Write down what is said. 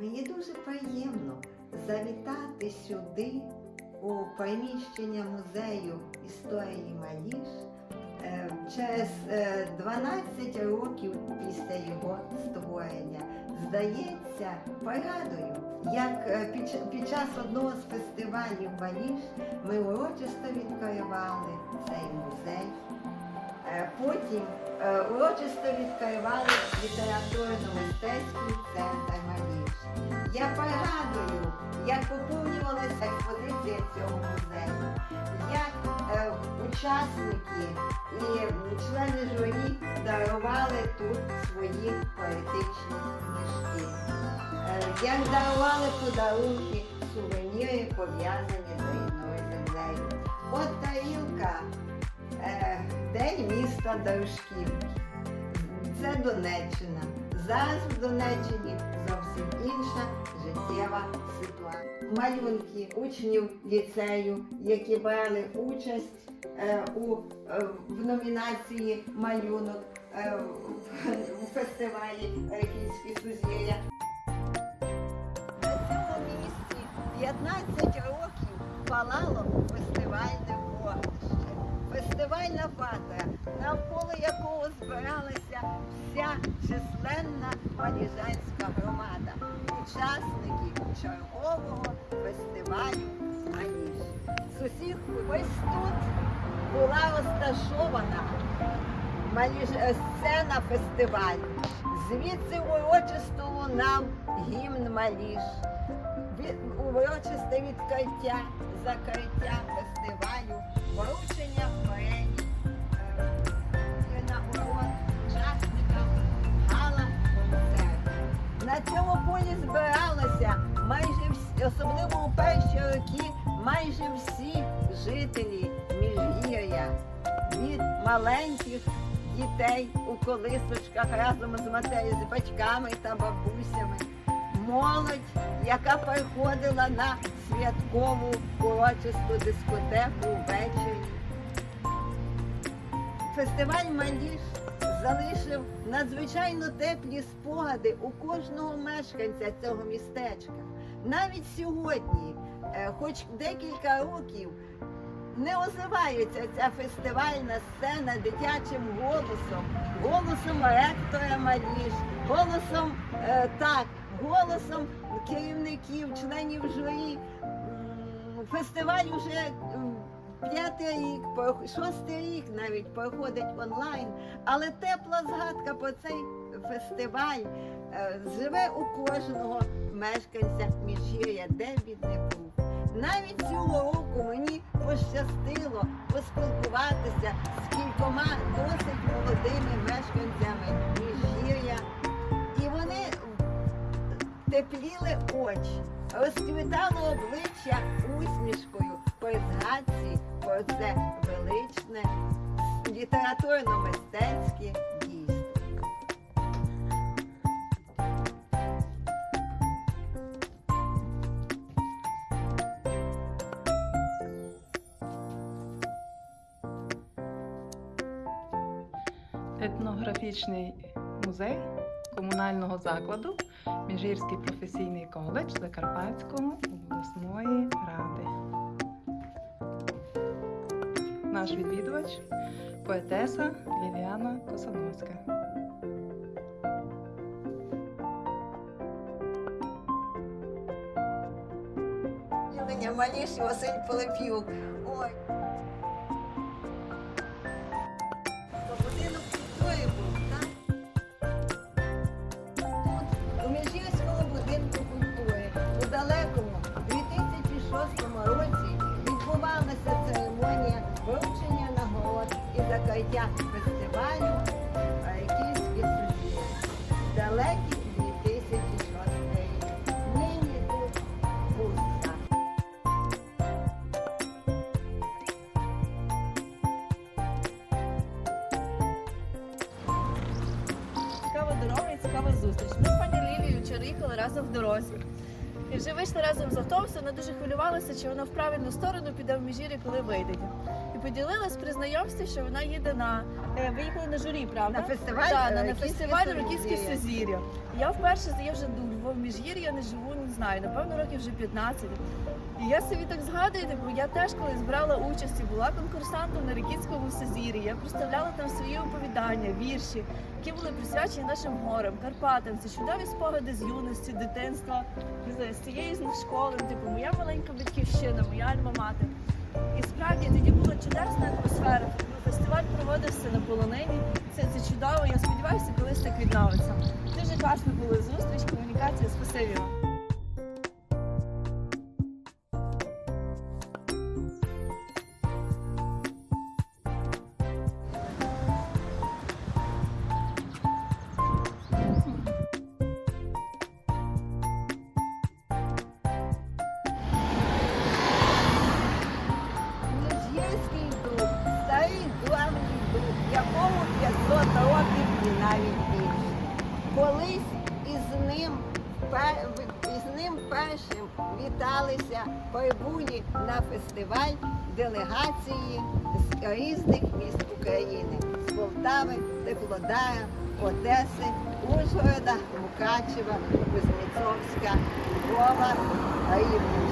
Мені дуже приємно завітати сюди у приміщення музею історії Маліш е, через е, 12 років після його створення. Здається, пригадую, як е, під час одного з фестивалів Маліш ми урочисто відкривали цей музей. Е, Потім е, урочисто відкривали літературно-мистецький центр Маліш. Я пригадую, як поповнювалася експозиція цього музею, як е, учасники і члени журі дарували тут свої поетичні книжки, як дарували подарунки, сувеніри, пов'язані з рідною землею. От тарілка День міста Дружківки. Це Донеччина. Зараз в Донеччині зовсім інша життєва ситуація. Малюнки учнів ліцею, які брали участь е, у, е, в номінації малюнок е, у фестивалі Рекінські сузір'я. На цьому місці 15 років палало фестивальне. Фестивальна вата, навколо якого збиралася вся численна валіжанська громада, учасники чергового фестивалю Аніж. З усіх ось тут була розташована е, сцена фестивалю. Звідси урочисто лунав гімн Маліж. Урочисте відкриття, закриття фестивалю, вручення премій, е, гала концерту. На цьому полі збиралися майже всі, особливо у перші роки, майже всі жителі Міжгір'я від маленьких дітей у колисочках разом з матері, з батьками та бабусями. Молодь, яка приходила на святкову урочисту дискотеку ввечері. Фестиваль Маліш залишив надзвичайно теплі спогади у кожного мешканця цього містечка. Навіть сьогодні, е, хоч декілька років, не озивається ця фестивальна сцена дитячим голосом, голосом ректора Маліш, голосом е, так, голосом керівників, членів журі. Фестиваль вже п'ятий рік, шостий рік навіть проходить онлайн, але тепла згадка про цей фестиваль е, живе у кожного мешканця Міжгір'я, де він не був. Навіть цього року мені пощастило поспілкуватися з кількома досить молодими мешканцями Міжгір'я. Тепліли очі, розквітало обличчя усмішкою при згадці про це величне літературно-мистецьке дійство. етнографічний музей комунального закладу Міжгірський професійний коледж Закарпатської обласної ради. Наш відвідувач поетеса Ліліана Косановська. Маліш Василь Полеп'юк. Закриття фестивалю Київські судді. Далекий 2006 рік. Нині тут. Цікава дорога і цікава зустріч. Ми пані Лілією чарикали разом в дорозі. Вже вийшли разом з автобусу, вона дуже хвилювалася, чи вона в правильну сторону піде в міжірі, коли вийде. І поділилась при знайомстві, що вона їде на е, виїхали на журі, правда? На фестиваль, Так, е, на, на «Рокітське фестиваль Сузір'я». Рокітське Сузір'я. Я вперше я вже в міжгір'ї я не живу, не знаю, напевно, років вже 15. І я собі так згадую, типу, я теж колись брала участь і була конкурсантом на Рікітському Сузір'ї. Я представляла там свої оповідання, вірші, які були присвячені нашим горам, Карпатам. Це чудові спогади з юності, дитинства, не знаю, з цієї школи, типу, моя маленька батьківщина, моя альма-мати. І справді тоді була чудесна атмосфера. Фестиваль проводився на полонині. Це, це чудово. Я сподіваюся, колись так відновиться. Дуже класно була зустріч, комунікація. Спасибі вам. Навіть більше. Колись із ним, із ним першим віталися прибулі на фестиваль делегації з різних міст України з Полтави, Теплодара, Одеси, Ужгорода, Мукачева, Кузнецовська, Львова, Рівненщини.